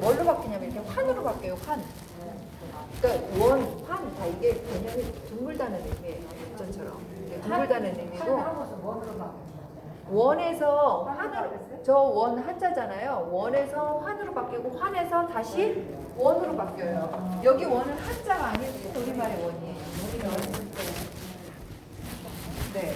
뭘로 바뀌냐면 이렇게 환으로 바뀌어요. 환. 그러니까 원, 환 다 이게 개념이 둥글다는 의미예요. 전처럼 둥글다는 의미고 원에서 환으로 저 원 한자잖아요. 원에서 환으로 바뀌고 환에서 다시 원으로 바뀌어요. 여기 원은 한자가 아닌 우리말의 원이에요. 네.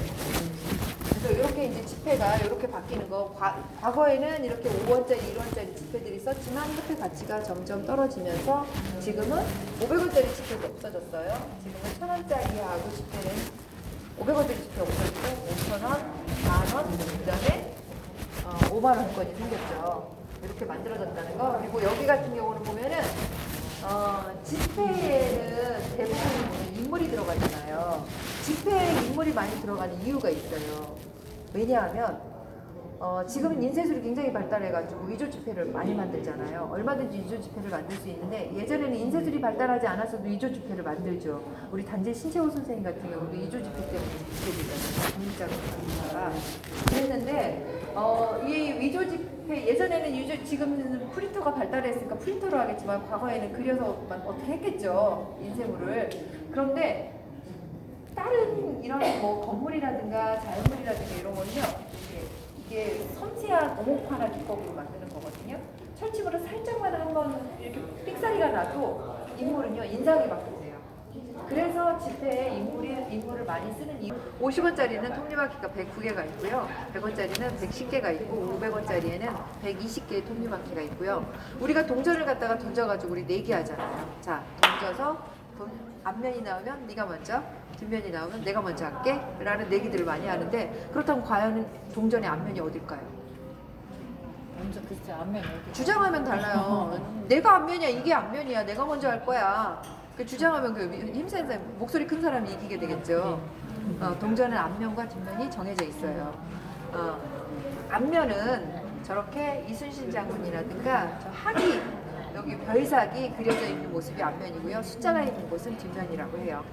이제 지폐가 이렇게 바뀌는 거 과, 과거에는 이렇게 5원짜리, 1원짜리 지폐들이 썼지만 화폐 가치가 점점 떨어지면서 지금은 500원짜리 지폐도 없어졌어요. 지금은 1000원짜리하고 지폐는 500원짜리 지폐 없어지고 5,000원, 만원, 그 다음에 어, 5만 원권이 생겼죠. 이렇게 만들어졌다는 거. 그리고 여기 같은 경우는 보면은 어, 지폐에는 대부분 인물이 들어가잖아요. 지폐에 인물이 많이 들어가는 이유가 있어요. 왜냐하면 어, 지금은 인쇄술이 굉장히 발달해가지고 위조 지폐를 많이 만들잖아요. 얼마든지 위조 지폐를 만들 수 있는데 예전에는 인쇄술이 발달하지 않았어도 위조 지폐를 만들죠. 우리 단재 신채호 선생님 같은 경우도 위조 지폐 때문에 지폐되잖아요. 국립자가 그랬는데 어, 이 위조 지폐 예전에는 위조 지금은 프린터가 발달했으니까 프린터로 하겠지만 과거에는 그려서만 어떻게 했겠죠 인쇄물을. 그런데 다른 이런 뭐 건물이라든가 자연물이라든가 이런 거는요 이게, 이게 섬세한 오목화나 기법으로 만드는 거거든요. 철집으로 살짝만 한번 이렇게 삑사리가 나도 인물은요 인상이 바뀌세요. 그래서 지폐에 인물이, 인물을 많이 쓰는 이유. 50원짜리는 톱니바퀴가 109개가 있고요. 100원짜리는 110개가 있고 500원짜리에는 120개의 톱니바퀴가 있고요. 우리가 동전을 갖다가 던져가지고 우리 내기 하잖아요. 자 던져서 돈 앞면이 나오면 네가 먼저 뒷면이 나오면 내가 먼저 할게 라는 내기들을 많이 하는데 그렇다면 과연 동전의 앞면이 어딜까요? 먼저 글쎄 안면 어디? 주장하면 달라요. 내가 앞면이야 이게 앞면이야. 내가 먼저 할 거야. 그 주장하면 그 힘센 사람 목소리 큰 사람이 이기게 되겠죠. 어, 동전은 앞면과 뒷면이 정해져 있어요. 어, 앞면은 저렇게 이순신 장군이라든가 저 학이 여기 별삭이 그려져 있는 모습이 앞면이고요. 숫자가 있는 곳은 뒷면이라고 해요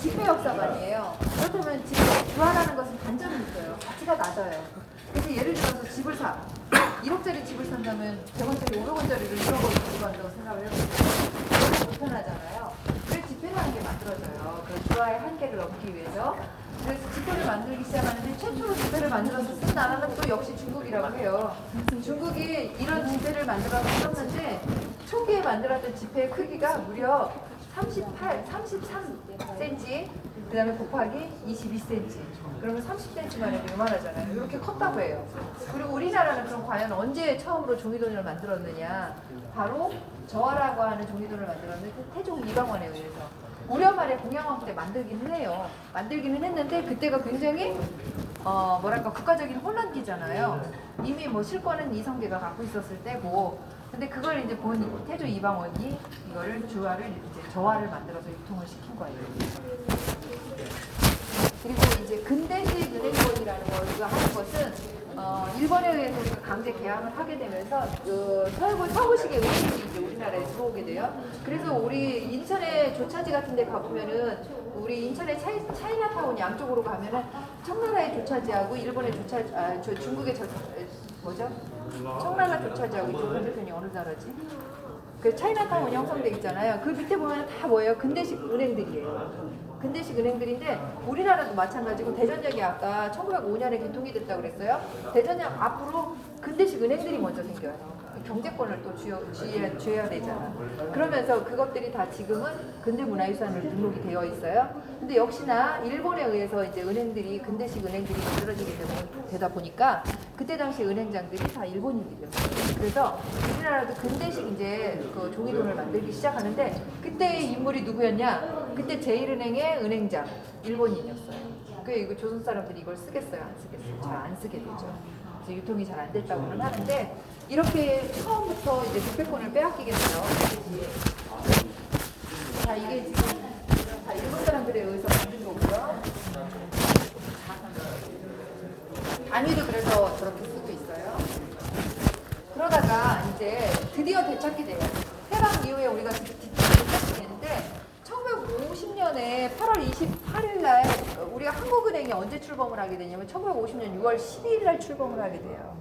지폐 역사관이에요. 그렇다면 지폐 주화라는 것은 단점이 있어요. 가치가 낮아요. 그래서 예를 들어서 집을 사. 1억짜리 집을 산다면 100원짜리, 500원짜리를 1억을 가지고 간다고 생각을 해보세요. 불편하잖아요. 그래서 지폐라는 게 만들어져요. 그 주화의 한계를 넘기 위해서. 그래서 지폐를 만들기 시작하는데 최초로 지폐를 만들어서 쓴 나라는 또 역시 중국이라고 해요. 중국이 이런 지폐를 만들어서 썼는데 초기에 만들었던 지폐의 크기가 무려 38, 33cm, 그 다음에 곱하기 22cm. 그러면 30cm만 해도 요만하잖아요. 이렇게 컸다고 해요. 그리고 우리나라는 그럼 과연 언제 처음으로 종이돈을 만들었느냐? 바로 저하라고 하는 종이돈을 만들었는데 그 태종 이방원에 의해서. 우려 말에 공양왕 때 만들기는 해요. 만들기는 했는데 그때가 굉장히 어 뭐랄까 국가적인 혼란기잖아요. 이미 뭐 실권은 이성계가 갖고 있었을 때고 근데 그걸 이제 본 태조 이방원이 이거를 주화를 이제 저화를 만들어서 유통을 시킨 거예요. 그리고 이제 근대식 은행권이라는 걸 하는 것은 어, 일본에 의해서 우리가 강제 개항을 하게 되면서 그 서구 서구식의 은행이 이제 우리나라에 들어오게 돼요. 그래서 우리 인천의 조차지 같은 데 가보면은 우리 인천의 차이, 차이나타운 양쪽으로 가면은 청나라의 조차지하고 일본의 조차지, 아, 저 중국의 저, 에, 뭐죠? 청나라 조차지하고 이쪽 반대편이 어느 나라지? 그 차이나타운 형성돼 있잖아요. 그 밑에 보면 다 뭐예요? 근대식 은행들이에요. 근대식 은행들인데 우리나라도 마찬가지고 대전역이 아까 1905년에 개통이 됐다고 그랬어요. 대전역 앞으로 근대식 은행들이 먼저 생겨요. 경제권을 또 쥐어, 쥐어야, 쥐어야 되잖아. 그러면서 그것들이 다 지금은 근대 문화유산으로 등록이 되어 있어요. 근데 역시나 일본에 의해서 이제 은행들이 근대식 은행들이 만들어지게 되다 보니까 그때 당시 은행장들이 다 일본인이죠. 그래서 우리나라도 근대식 이제 그 종이돈을 만들기 시작하는데 그때의 인물이 누구였냐? 그때 제1은행의 은행장 일본인이었어요. 그 이거 조선 사람들이 이걸 쓰겠어요? 안 쓰겠어요? 잘 안 쓰게 되죠. 그래서 유통이 잘 안 됐다고는 하는데 이렇게 처음부터 이제 국회권을 빼앗기게 돼요. 자, 이게 지금 다 일본 사람들에 의해서 만든 거고요. 단위도 그래서 저렇게 쓰고 있어요. 그러다가 이제 드디어 되찾게 돼요. 해방 이후에 우리가 되찾게 되는데 1950년에 8월 28일 날 우리가 한국은행이 언제 출범을 하게 되냐면 1950년 6월 12일 날 출범을 하게 돼요.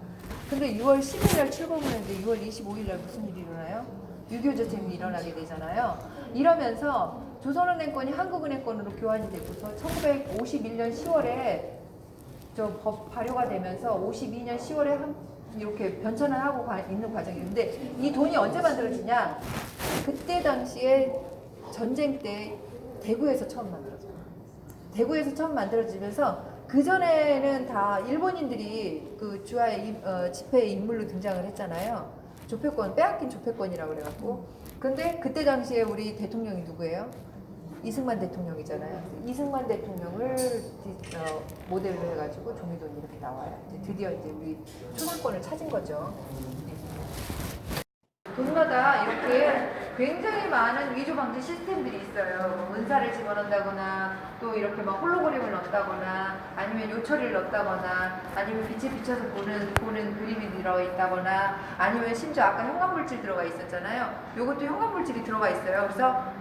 근데 6월 10일 날 출범을 했는데 6월 25일 날 무슨 일이 일어나요? 6.25 전쟁이 일어나게 되잖아요. 이러면서 조선은행권이 한국은행권으로 교환이 되고서 1951년 10월에 저 법 발효가 되면서 52년 10월에 한 이렇게 변천을 하고 가- 있는 과정인데 이 돈이 언제 만들어지냐? 그때 당시에 전쟁 때 대구에서 처음 만들어져요. 대구에서 처음 만들어지면서 그 전에는 다 일본인들이 그 주하의 임- 어, 집회의 인물로 등장을 했잖아요. 조폐권 빼앗긴 조폐권이라고 그래갖고. 근데 그때 당시에 우리 대통령이 누구예요? 이승만 대통령이잖아요. 이승만 대통령을 디- 어, 모델로 해가지고 종이돈이 이렇게 나와요. 이제 드디어 이제 우리 초상권을 찾은 거죠. 돈마다 이렇게 굉장히 많은 위조 방지 시스템들이 있어요. 뭐 문사를 집어넣는다거나 또 이렇게 막 홀로그램을 넣었다거나 아니면 요철을 넣었다거나 아니면 빛에 비춰서 보는 보는 그림이 들어 있다거나 아니면 심지어 아까 형광 물질 들어가 있었잖아요. 요것도 형광 물질이 들어가 있어요. 그래서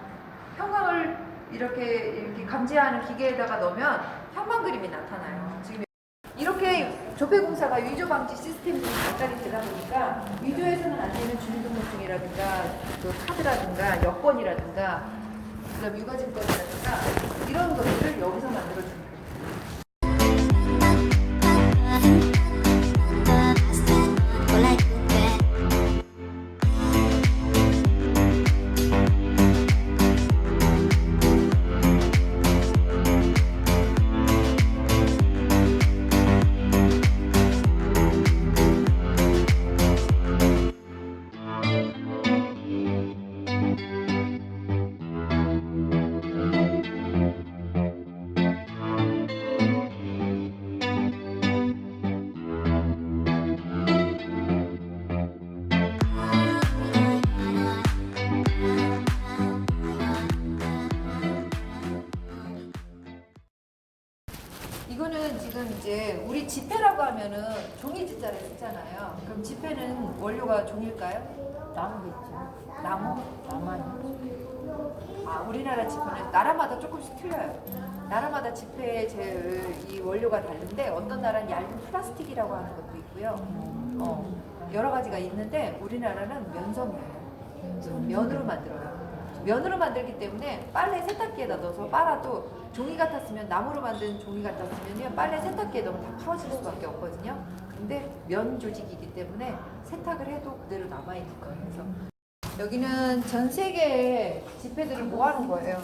형광을 이렇게 이렇게 감지하는 기계에다가 넣으면 형광 그림이 나타나요. 지금 이렇게 조폐 공사가 위조 방지 시스템이 발달이 되다 보니까 위조해서는 안 되는 주민등록증이라든가 그 카드라든가 여권이라든가 그다음 유가증권이라든가 이런 것들을 여기서 만들어 거 지폐는 원료가 종일까요? 나무겠죠. 나무? 나만. 아, 우리나라 지폐는 나라마다 조금씩 틀려요. 나라마다 지폐의 제, 이 원료가 다른데 어떤 나라는 얇은 플라스틱이라고 하는 것도 있고요. 어, 여러 가지가 있는데 우리나라는 면성이에요. 면으로 만들어요. 면으로 만들기 때문에 빨래 세탁기에다 넣어서 빨아도 종이 같았으면 나무로 만든 종이 같았으면 빨래 세탁기에 넣으면 다 풀어질 수밖에 없거든요. 근데 면 조직이기 때문에 세탁을 해도 그대로 남아 있는 거예요. 그래서 여기는 전 세계의 지폐들을 모아놓은 거예요.